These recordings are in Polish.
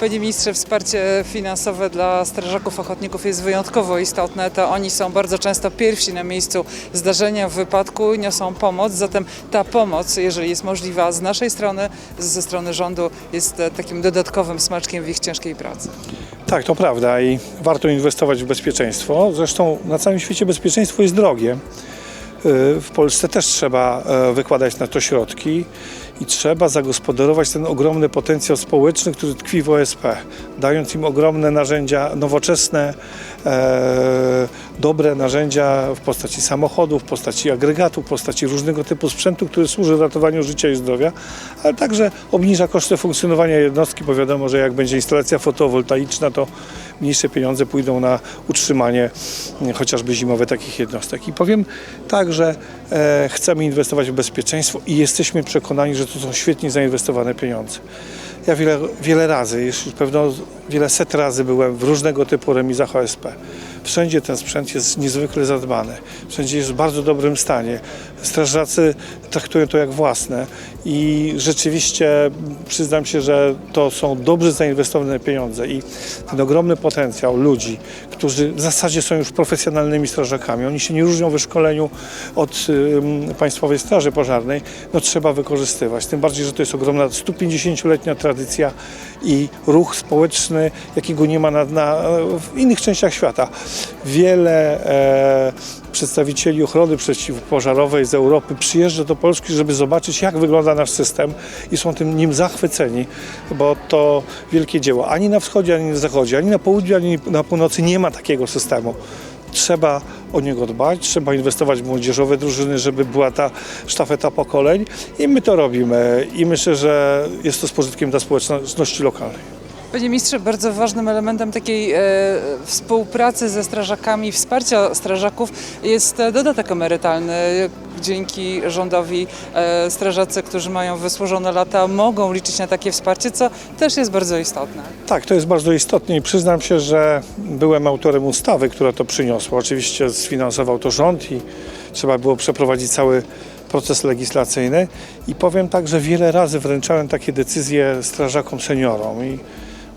Panie ministrze, wsparcie finansowe dla strażaków ochotników jest wyjątkowo istotne. To oni są bardzo często pierwsi na miejscu zdarzenia, wypadku i niosą pomoc. Zatem ta pomoc, jeżeli jest możliwa z naszej strony, ze strony rządu, jest e, takim dodatkowym smaczkiem w ich ciężkiej pracy. Tak, to prawda i warto inwestować w bezpieczeństwo. Zresztą na całym świecie bezpieczeństwo jest drogie. Y, W Polsce też trzeba e, wykładać na to środki i trzeba zagospodarować ten ogromny potencjał społeczny, który tkwi w OSP, dając im ogromne narzędzia, nowoczesne, e, dobre narzędzia w postaci samochodów, w postaci agregatów, w postaci różnego typu sprzętu, który służy ratowaniu życia i zdrowia, ale także obniża koszty funkcjonowania jednostki, bo wiadomo, że jak będzie instalacja fotowoltaiczna, to mniejsze pieniądze pójdą na utrzymanie mm, chociażby zimowe takich jednostek. I powiem tak, że e, chcemy inwestować w bezpieczeństwo i jesteśmy przekonani, że to są świetnie zainwestowane pieniądze. Ja wiele, wiele razy, już pewno wiele set razy byłem w różnego typu remizach OSP. Wszędzie ten sprzęt jest niezwykle zadbany. Wszędzie jest w bardzo dobrym stanie. Strażacy traktują to jak własne i rzeczywiście przyznam się, że to są dobrze zainwestowane pieniądze i ten ogromny potencjał ludzi, którzy w zasadzie są już profesjonalnymi strażakami, oni się nie różnią w szkoleniu od Państwowej Straży Pożarnej, no trzeba wykorzystywać. Tym bardziej, że to jest ogromna 150-letnia tradycja i ruch społeczny, jakiego nie ma na, na, w innych częściach świata. Wiele e, przedstawicieli ochrony przeciwpożarowej z Europy przyjeżdża do Polski, żeby zobaczyć, jak wygląda nasz system i są tym nim zachwyceni, bo to wielkie dzieło. Ani na wschodzie, ani na zachodzie, ani na południu, ani na północy nie ma takiego systemu. Trzeba o niego dbać, trzeba inwestować w młodzieżowe drużyny, żeby była ta sztafeta pokoleń i my to robimy i myślę, że jest to z pożytkiem dla społeczności lokalnej. Panie ministrze, bardzo ważnym elementem takiej e, współpracy ze strażakami, wsparcia strażaków jest e, dodatek emerytalny. Dzięki rządowi e, strażacy, którzy mają wysłużone lata, mogą liczyć na takie wsparcie, co też jest bardzo istotne. Tak, to jest bardzo istotne i przyznam się, że byłem autorem ustawy, która to przyniosła. Oczywiście sfinansował to rząd i trzeba było przeprowadzić cały proces legislacyjny i powiem tak, że wiele razy wręczałem takie decyzje strażakom seniorom i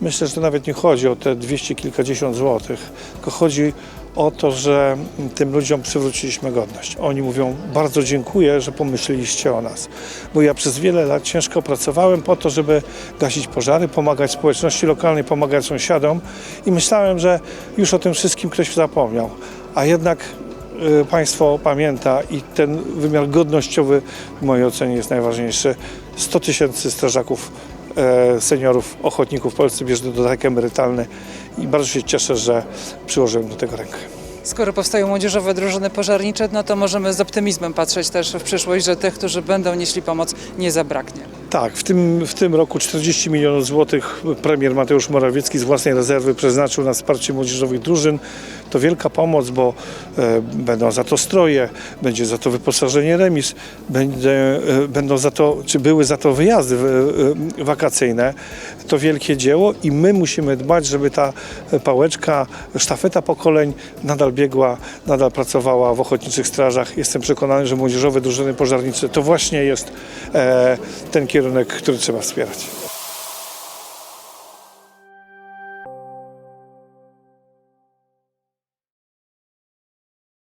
myślę, że to nawet nie chodzi o te dwieście kilkadziesiąt złotych, tylko chodzi o to, że tym ludziom przywróciliśmy godność. Oni mówią, bardzo dziękuję, że pomyśleliście o nas, bo ja przez wiele lat ciężko pracowałem po to, żeby gasić pożary, pomagać społeczności lokalnej, pomagać sąsiadom i myślałem, że już o tym wszystkim ktoś zapomniał, a jednak y, państwo pamięta i ten wymiar godnościowy w mojej ocenie jest najważniejszy. 100 tysięcy strażaków, seniorów, ochotników w Polsce bierze dodatek emerytalny i bardzo się cieszę, że przyłożyłem do tego rękę. Skoro powstają młodzieżowe drużyny pożarnicze, no to możemy z optymizmem patrzeć też w przyszłość, że tych, którzy będą nieśli pomoc, nie zabraknie. Tak, w tym, w tym roku 40 milionów złotych premier Mateusz Morawiecki z własnej rezerwy przeznaczył na wsparcie młodzieżowych drużyn. To wielka pomoc, bo e, będą za to stroje, będzie za to wyposażenie remis, będzie, e, będą za to, czy były za to wyjazdy e, wakacyjne. To wielkie dzieło i my musimy dbać, żeby ta pałeczka, sztafeta pokoleń nadal biegła, nadal pracowała w ochotniczych strażach. Jestem przekonany, że młodzieżowe drużyny pożarnicze to właśnie jest e, ten kierunek, który trzeba wspierać.